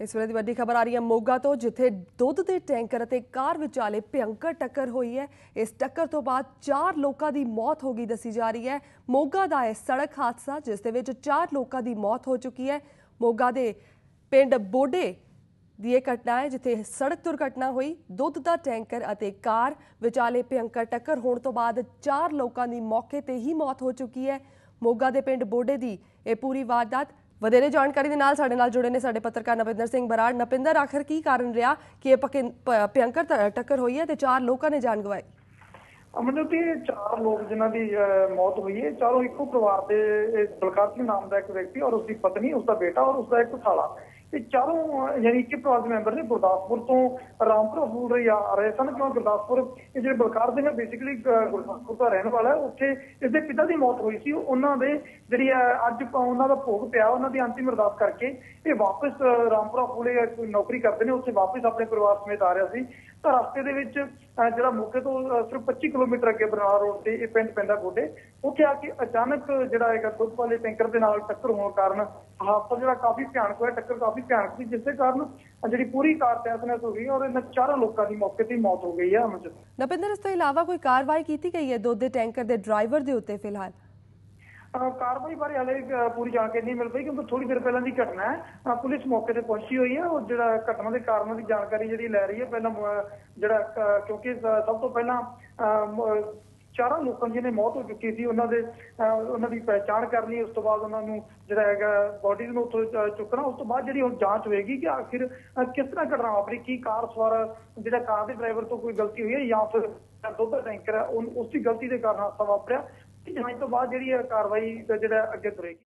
ਇਸ ਵੇਲੇ ਦੀ ਵੱਡੀ ਖਬਰ ਆ ਰਹੀ ਹੈ ਮੋਗਾ ਤੋਂ, ਜਿੱਥੇ ਦੁੱਧ ਦੇ ਟੈਂਕਰ ਅਤੇ ਕਾਰ ਵਿਚਾਲੇ ਭਿਅੰਕਰ ਟੱਕਰ ਹੋਈ ਹੈ। ਇਸ ਟੱਕਰ ਤੋਂ ਬਾਅਦ ਚਾਰ ਲੋਕਾਂ ਦੀ ਮੌਤ ਹੋ ਗਈ ਦੱਸੀ ਜਾ ਰਹੀ ਹੈ। ਮੋਗਾ ਦਾ ਇਹ ਸੜਕ ਹਾਦਸਾ, ਜਿਸ ਦੇ ਵਿੱਚ ਚਾਰ ਲੋਕਾਂ ਦੀ ਮੌਤ ਹੋ ਚੁੱਕੀ ਹੈ। ਮੋਗਾ ਦੇ ਪਿੰਡ ਬੋਡੇ ਦੀ ਇਹ ਘਟਨਾ ਹੈ, ਜਿੱਥੇ ਸੜਕ ਦੁਰਘਟਨਾ ਹੋਈ। ਦੁੱਧ ਦਾ ਟੈਂਕਰ ਅਤੇ ਕਾਰ ਵਿਚਾਲੇ ਭਿਅੰਕਰ ਟੱਕਰ ਹੋਣ ਤੋਂ ਬਾਅਦ ਚਾਰ ਲੋਕਾਂ ਦੀ ਮੌਕੇ ਤੇ ਹੀ ਮੌਤ ਹੋ ਚੁੱਕੀ ਹੈ। ਮੋਗਾ ਦੇ ਪਿੰਡ ਬੋਡੇ ਦੀ ਇਹ ਪੂਰੀ ਵਾਰਦਾਤ ਵਧੇਰੇ ਜਾਣਕਾਰੀ ਦੇ ਨਾਲ ਸਾਡੇ ਨਾਲ ਜੁੜੇ ਨੇ ਸਾਡੇ ਪੱਤਰਕਾਰ ਨਵਿੰਦਰ ਸਿੰਘ ਬਰਾੜ। ਨਪਿੰਦਰ, ਆਖਰ ਕੀ ਕਾਰਨ ਰਿਹਾ ਕਿ ਇਹ ਪਕਿ- ਭਿਅੰਕਰ ਟੱਕਰ ਹੋਈ ਹੈ ਤੇ ਚਾਰ ਲੋਕਾਂ ਨੇ ਜਾਨ ਗਵਾਈ? ਅਮਨਦੀਪ ਜੀ, ਇਹ ਚਾਰ ਲੋਕ ਜਿਨ੍ਹਾਂ ਦੀ ਮੌਤ ਹੋਈ ਹੈ। ਚਾਰੋਂ ਇੱਕੋ ਪਰਿਵਾਰ ਦੇ ਬਲਕਾਰ ਸਿੰਘ ਨਾਮ ਦਾ ਇੱਕ ਵਿਅਕਤੀ ਔਰ ਉਸਦੀ ਪਤਨੀ, ਉਸਦਾ ਬੇਟਾ ਔਰ ਉਸਦਾ ਇੱਕ ਸਾਲਾ ਇਹ ਚਾਰੋਂ, ਯਾਨੀ ਇੱਕ ਹੀ ਪਰਿਵਾਰ ਦੇ ਮੈਂਬਰ ਨੇ ਗੁਰਦਾਸਪੁਰ ਤੋਂ ਰਾਮਪੁਰ ਫੂਲ ਰਹੀ ਆ ਰਹੇ ਸਨ, ਕਿਉਂ ਗੁਰਦਾਸਪੁਰ, ਇਹ ਜਿਹੜੇ ਬਲਕਾਰ ਸਿੰਘ ਬੇਸਿਕਲੀ ਗੁਰਦਾਸਪੁਰ ਦਾ ਰਹਿਣ ਵਾਲਾ ਹੈ। ਉੱਥੇ ਇਸਦੇ ਪਿਤਾ ਦੀ ਮੌਤ ਹੋਈ ਸੀ। ਉਹਨਾਂ ਦੇ ਜਿਹੜੀ ਅੱਜ ਉਹਨਾਂ ਦਾ ਭੋਗ ਪਿਆ, ਉਹਨਾਂ ਦੀ ਅੰਤਿਮ ਅਰਦਾਸ ਕਰਕੇ ਇਹ ਵਾਪਸ ਰਾਮਪੁਰਾ ਫੂਲੇ ਨੌਕਰੀ ਕਰਦੇ ਨੇ। ਉੱਥੇ ਵਾਪਸ ਆਪਣੇ ਪਰਿਵਾਰ ਸਮੇਤ ਆ ਰਿਹਾ ਸੀ। ਤਾਂ ਰਸਤੇ ਦੇ ਵਿੱਚ ਜਿਹੜਾ ਮੌਕੇ ਤੋਂ ਸਿਰਫ 25 ਕਿਲੋਮੀਟਰ ਅੱਗੇ ਬਰਨਾਲਾ ਰੋਡ ਤੇ ਇਹ ਪਿੰਡ ਪੈਂਦਾ ਗੋਡੇ। ਉੱਥੇ ਆ ਕੇ ਅਚਾਨਕ ਜਿਹੜਾ ਹੈਗਾ ਦੁੱਧ ਵਾਲੇ ਟੈਂਕਰ ਦੇ ਨਾਲ ਟੱਕਰ ਹੋਣ ਕਾਰਨ ਹਾਦਸਾ ਜਿਹੜਾ ਕਾਫੀ ਭਿਆਨਕ ਹੋਇਆ। ਟੱਕਰ ਕਾਫੀ ਭਿਆਨਕ ਸੀ ਜਿਸ ਦੇ ਕਾਰਨ ਜਿਹੜੀ ਪੂਰੀ ਕਾਰ ਤਹਿਸ-ਨਹਿਸ ਹੋ ਗਈ ਔਰ ਇਹਨਾਂ ਚਾਰਾਂ ਲੋਕਾਂ ਦੀ ਮੌਕੇ ਤੇ ਮੌਤ ਹੋ ਗਈ ਹੈ ਅਮਰਜੀਤ ਨਪਿੰਦਰ ਇਸ ਤੋਂ ਇਲਾਵਾ ਕੋਈ ਕਾਰਵਾਈ ਕੀਤੀ ਗਈ ਹੈ ਦੁੱਧ ਦੇ ਟੈਂਕਰ ਦੇ ਡਰਾਈਵਰ ਦੇ ਉੱਤੇ ਫਿਲਹਾਲ? ਕਾਰਵਾਈ ਬਾਰੇ ਹਾਲੇ ਪੂਰੀ ਜਾਣਕਾਰੀ ਨਹੀਂ ਮਿਲ ਪਈ ਕਿਉਂਕਿ ਥੋੜੀ ਦੇਰ ਪਹਿਲਾਂ ਦੀ ਘਟਨਾ ਹੈ। ਪੁਲਿਸ ਮੌਕੇ ਤੇ ਪਹੁੰਚੀ ਹੋਈ ਹੈ ਔਰ ਜਿਹੜਾ ਘਟਨਾ ਦੇ ਕਾਰਨਾਂ ਦੀ ਜਾਣਕਾਰੀ ਜਿਹੜੀ ਲੈ ਰਹੀ ਹੈ ਪਹਿਲਾਂ ਜਿਹੜਾ ਕਿਉਂਕਿ ਸਭ ਤੋਂ ਪਹਿਲਾਂ ਚਾਰਾਂ ਲੋਕਾਂ ਦੀ ਜਿਹਨੇ ਮੌਤ ਹੋ ਚੁੱਕੀ ਸੀ ਉਹਨਾਂ ਦੇ ਅਹ, ਉਹਨਾਂ ਦੀ ਪਹਿਚਾਣ ਕਰਨੀ ਉਸ ਤੋਂ ਬਾਅਦ ਉਹਨਾਂ ਨੂੰ ਜਿਹੜਾ ਹੈਗਾ ਬੋਡੀ ਨੂੰ ਉੱਥੋਂ ਚੁੱਕਣਾ ਉਸ ਤੋਂ ਬਾਅਦ ਜਿਹੜੀ ਹੁਣ ਜਾਂਚ ਹੋਏਗੀ ਕਿ ਆਖਿਰ ਕਿਸ ਤਰ੍ਹਾਂ ਘਟਨਾ ਵਾਪਰੀ ਕੀ ਕਾਰ ਸਵਾਰ ਜਿਹੜਾ ਕਾਰ ਦੇ ਡਰਾਈਵਰ ਤੋਂ ਕੋਈ ਗਲਤੀ ਹੋਈ ਹੈ ਜਾਂ ਫਿਰ ਦੁੱਧ ਦਾ ਟੈਂਕਰ ਹੈ ਉਹ- ਉਸ ਦੀ ਗਲਤੀ ਦੇ ਕਾਰਨ ਹਾਦਸਾ ਵਾਪਰਿਆ ਜਾਂਚ ਤੋਂ ਬਾਅਦ ਜਿਹੜੀ ਹੈ ਕਾਰਵਾਈ ਜਿਹੜਾ ਅੱਗੇ ਤੁਰੇਗੀ।